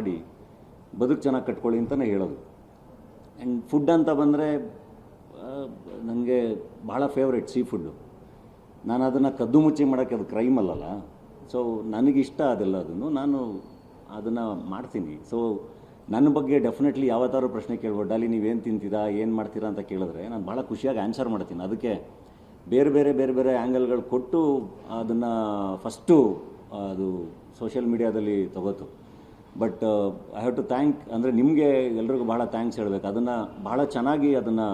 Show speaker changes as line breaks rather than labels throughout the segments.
ಮಾಡಿ ಬದುಕು ಚೆನ್ನಾಗಿ ಕಟ್ಕೊಳ್ಳಿ ಅಂತಲೇ ಹೇಳೋದು. ಆ್ಯಂಡ್ ಫುಡ್ ಅಂತ ಬಂದರೆ ನನಗೆ ಭಾಳ ಫೇವ್ರೆಟ್ ಸೀ ಫುಡ್ಡು ನಾನು ಅದನ್ನು ಕದ್ದು ಮುಚ್ಚಿ ಮಾಡೋಕ್ಕೆ ಅದು ಕ್ರೈಮ್ ಅಲ್ಲಲ್ಲ. ಸೊ ನನಗಿಷ್ಟ ಅದೆಲ್ಲ ಅದನ್ನು ನಾನು ಅದನ್ನು ಮಾಡ್ತೀನಿ. ಸೊ ನನ್ನ ಬಗ್ಗೆ ಡೆಫಿನೆಟ್ಲಿ ಯಾವತ್ತಾರು ಪ್ರಶ್ನೆ ಕೇಳ್ಬೋದು ಅಲ್ಲಿ ನೀವೇನು ತಿಂತೀರಾ, ಏನು ಮಾಡ್ತೀರಾ ಅಂತ ಕೇಳಿದ್ರೆ ನಾನು ಭಾಳ ಖುಷಿಯಾಗಿ ಆನ್ಸರ್ ಮಾಡ್ತೀನಿ. ಅದಕ್ಕೆ ಬೇರೆ ಬೇರೆ ಬೇರೆ ಬೇರೆ ಆ್ಯಂಗಲ್ಗಳು ಕೊಟ್ಟು ಅದನ್ನು ಫಸ್ಟು ಅದು ಸೋಷಿಯಲ್ ಮೀಡಿಯಾದಲ್ಲಿ ತಗೋತು. But I have to thank ಅಂದರೆ ನಿಮಗೆ ಎಲ್ರಿಗೂ ಭಾಳ ಥ್ಯಾಂಕ್ಸ್ ಹೇಳಬೇಕು. ಅದನ್ನು ಭಾಳ ಚೆನ್ನಾಗಿ ಅದನ್ನು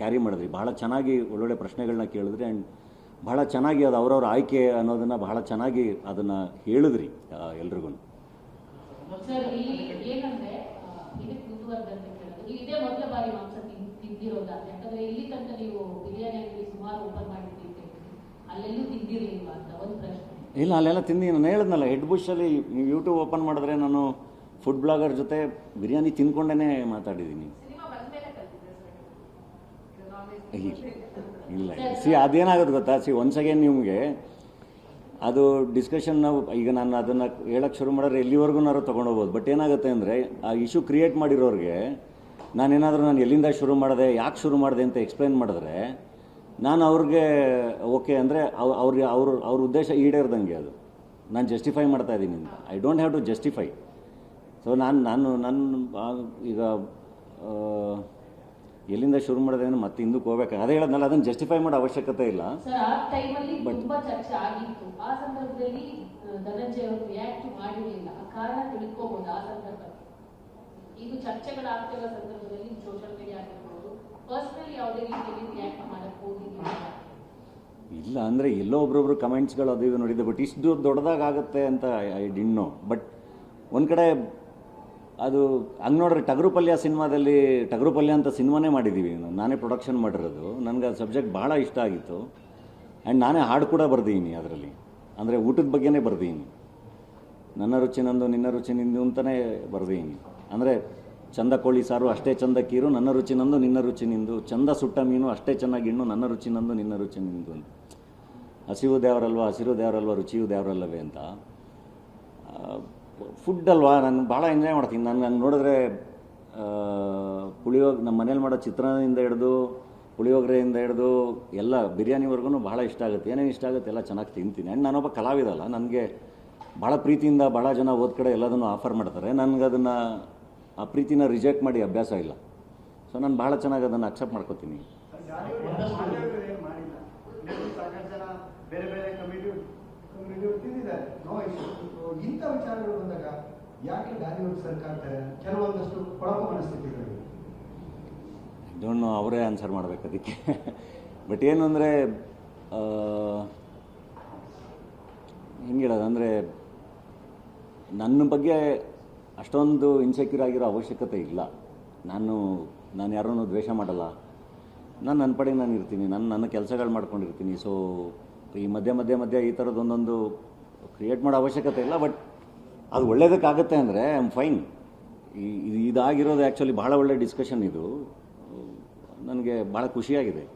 ಕ್ಯಾರಿ ಮಾಡಿದ್ರಿ. ಭಾಳ ಚೆನ್ನಾಗಿ ಒಳ್ಳೊಳ್ಳೆ ಪ್ರಶ್ನೆಗಳನ್ನ ಕೇಳಿದ್ರಿ ಆ್ಯಂಡ್ ಭಾಳ ಚೆನ್ನಾಗಿ ಅದು ಅವರವ್ರ ಆಯ್ಕೆ ಅನ್ನೋದನ್ನು ಬಹಳ ಚೆನ್ನಾಗಿ ಅದನ್ನು ಹೇಳಿದ್ರಿ ಎಲ್ರಿಗೂ.
ಸುಮಾರು ಓಪನ್ ಮಾಡಿದ್ದೀವಿ ಅಲ್ಲೆಲ್ಲೂ ತಿಂದಿರಲಿಲ್ವಾ ಅಂತ, ಒಂದು ಪ್ರಶ್ನೆ.
ಇಲ್ಲ ಅಲ್ಲೆಲ್ಲ ತಿಂದು ನಾನು ಹೇಳಿದ್ನಲ್ಲ ಹೆಡ್ ಬುಷಲ್ಲಿ ನೀವು ಯೂಟ್ಯೂಬ್ ಓಪನ್ ಮಾಡಿದ್ರೆ ನಾನು ಫುಡ್ ಬ್ಲಾಗರ್ ಜೊತೆ ಬಿರಿಯಾನಿ ತಿನ್ಕೊಂಡೇ ಮಾತಾಡಿದ್ದೀನಿ. ಇಲ್ಲ ಇಲ್ಲ. ಸಿ ಅದೇನಾಗುತ್ತೆ ಗೊತ್ತಾ? ಸಿ ಒನ್ಸ್ ಅಗೇನ್ ನಿಮಗೆ ಅದು ಡಿಸ್ಕಷನ್ ನಾವು ಈಗ ನಾನು ಅದನ್ನು ಹೇಳಕ್ಕೆ ಶುರು ಮಾಡಿದ್ರೆ ಎಲ್ಲಿವರೆಗೂ ತೊಗೊಂಡೋಗ್ಬೋದು. ಬಟ್ ಏನಾಗುತ್ತೆ ಅಂದರೆ ಆ ಇಶ್ಯೂ ಕ್ರಿಯೇಟ್ ಮಾಡಿರೋರಿಗೆ ನಾನೇನಾದರೂ ನಾನು ಎಲ್ಲಿಂದ ಶುರು ಮಾಡಿದೆ ಯಾಕೆ ಶುರು ಮಾಡಿದೆ ಅಂತ ಎಕ್ಸ್ಪ್ಲೈನ್ ಮಾಡಿದ್ರೆ ನಾನು ಅವ್ರಿಗೆ ಓಕೆ ಅಂದರೆ ಅವ್ರಿಗೆ ಅವ್ರ ಅವ್ರ ಉದ್ದೇಶ ಈಡೇರ್ದಂಗೆ ಅದು. ನಾನು ಜಸ್ಟಿಫೈ ಮಾಡ್ತಾ ಇದ್ದೀನಿ ಅಂತ. I don't have to justify so ನಾನು ನಾನು ನನ್ನ ಈಗ ಎಲ್ಲಿಂದ ಶುರು ಮಾಡಿದೆ ಅಂದ್ರೆ ಮತ್ತೆ ಹಿಂದಕ್ಕೆ ಹೋಗ್ಬೇಕು. ಅದೇ ಹೇಳೋದ್ನಲ್ಲ ಅದನ್ನು ಜಸ್ಟಿಫೈ ಮಾಡೋ ಅವಶ್ಯಕತೆ ಇಲ್ಲ.
ಬಟ್ ಇದು ಚರ್ಚೆಗಳಾಗ್ತಿರೋ ಸಂದರ್ಭದಲ್ಲಿ ಸೋಷಿಯಲ್ ಮೀಡಿಯಾ ಆಗಿರ್ಬೋದು ಪರ್ಸನಲಿ
ಇಲ್ಲ ಅಂದರೆ ಎಲ್ಲೋ ಒಬ್ರೊಬ್ರು ಕಮೆಂಟ್ಸ್ಗಳು ಅದು ಇದು ನೋಡಿದ್ದೆ ಬಟ್ ಇಷ್ಟು ದೊಡ್ಡದಾಗುತ್ತೆ ಅಂತ ಐ ಡಿನ್ ನೋ ಬಟ್ ಒಂದು ಕಡೆ ಅದು ಹಂಗೆ ನೋಡ್ರಿ ಟಗರು ಪಲ್ಯ ಸಿನಿಮಾದಲ್ಲಿ ಟಗರು ಪಲ್ಯ ಅಂತ ಸಿನಿಮಾನೇ ಮಾಡಿದ್ದೀವಿ. ನಾನೇ ಪ್ರೊಡಕ್ಷನ್ ಮಾಡಿರೋದು. ನನಗೆ ಆ ಸಬ್ಜೆಕ್ಟ್ ಭಾಳ ಇಷ್ಟ ಆಗಿತ್ತು. ಆ್ಯಂಡ್ ನಾನೇ ಹಾಡು ಕೂಡ ಬರ್ದೀನಿ ಅದರಲ್ಲಿ. ಅಂದರೆ ಊಟದ ಬಗ್ಗೆನೇ ಬರ್ದೀನಿ. ನನ್ನ ರುಚಿ ನಂದು, ನಿನ್ನ ರುಚಿ ನಿಂದು ಅಂತಲೇ ಬರ್ದೀನಿ. ಅಂದರೆ ಚಂದ ಕೋಳಿ ಸಾರು ಅಷ್ಟೇ ಚಂದ ಕೀರು, ನನ್ನ ರುಚಿ ನಂದು, ನಿನ್ನ ರುಚಿ ನಿಂದು. ಚಂದ ಸುಟ್ಟ ಮೀನು ಅಷ್ಟೇ ಚೆನ್ನಾಗಿ ಇಣ್ಣು ನನ್ನ ರುಚಿ ನಂದು, ನಿನ್ನ ರುಚಿ ನಿಂದು ಅಂತ. ಹಸಿವು ದೇವರಲ್ವ, ಹಸಿರು ದೇವರಲ್ವ, ರುಚಿಯು ದೇವರಲ್ಲವೇ ಅಂತ. ಫುಡ್ ಅಲ್ವಾ, ನಾನು ಭಾಳ ಎಂಜಾಯ್ ಮಾಡ್ತೀನಿ. ನಾನು ನಾನು ನೋಡಿದ್ರೆ ಪುಳಿಯೋಗ ನಮ್ಮ ಮನೇಲಿ ಮಾಡೋ ಚಿತ್ರಾನ್ನದಿಂದ ಹಿಡಿದು, ಪುಳಿಯೋಗರೆಯಿಂದ ಹಿಡಿದು, ಎಲ್ಲ ಬಿರಿಯಾನಿವರೆಗೂ ಭಾಳ ಇಷ್ಟ ಆಗುತ್ತೆ. ಏನೇನು ಇಷ್ಟ ಆಗುತ್ತೆ ಎಲ್ಲ ಚೆನ್ನಾಗಿ ತಿಂತೀನಿ. ಆ್ಯಂಡ್ ನಾನೊಬ್ಬ ಕಲಾವಿದಲ್ಲ, ನನಗೆ ಭಾಳ ಪ್ರೀತಿಯಿಂದ ಭಾಳ ಜನ ಓದ್ ಕಡೆ ಎಲ್ಲದನ್ನು ಆಫರ್ ಮಾಡ್ತಾರೆ. ನನಗೆ ಅದನ್ನು ಆ ಪ್ರೀತಿನ ರಿಜೆಕ್ಟ್ ಮಾಡಿ ಅಭ್ಯಾಸ ಇಲ್ಲ. ಸೊ ನಾನು ಭಾಳ ಚೆನ್ನಾಗಿ ಅದನ್ನು ಅಕ್ಸೆಪ್ಟ್ ಮಾಡ್ಕೋತೀನಿ. ಡೋಂಟ್ ಅವರೇ ಆನ್ಸರ್ ಮಾಡ್ಬೇಕು ಅದಕ್ಕೆ. ಬಟ್ ಏನು ಅಂದರೆ ಹೆಂಗೆ ಅಂದರೆ ನನ್ನ ಬಗ್ಗೆ ಅಷ್ಟೊಂದು ಇನ್ಸೆಕ್ಯೂರ್ ಆಗಿರೋ ಅವಶ್ಯಕತೆ ಇಲ್ಲ. ನಾನು ನಾನು ಯಾರನ್ನೂ ದ್ವೇಷ ಮಾಡಲ್ಲ. ನಾನು ನನ್ನ ಪಡೆಗೆ ನಾನು ಇರ್ತೀನಿ. ನಾನು ನನ್ನ ಕೆಲಸಗಳು ಮಾಡ್ಕೊಂಡಿರ್ತೀನಿ. ಸೊ ಈ ಮಧ್ಯೆ ಮಧ್ಯೆ ಮಧ್ಯೆ ಈ ಥರದ್ದು ಒಂದೊಂದು ಕ್ರಿಯೇಟ್ ಮಾಡೋ ಅವಶ್ಯಕತೆ ಇಲ್ಲ ಬಟ್ ಅದು ಒಳ್ಳೇದಕ್ಕಾಗತ್ತೆ ಅಂದರೆ ಐ ಆಮ್ ಫೈನ್ ಈ, ಇದು- ಇದಾಗಿರೋದು ಆ್ಯಕ್ಚುಲಿ ಭಾಳ ಒಳ್ಳೆ ಡಿಸ್ಕಷನ್ ಇದು. ನನಗೆ ಭಾಳ ಖುಷಿಯಾಗಿದೆ.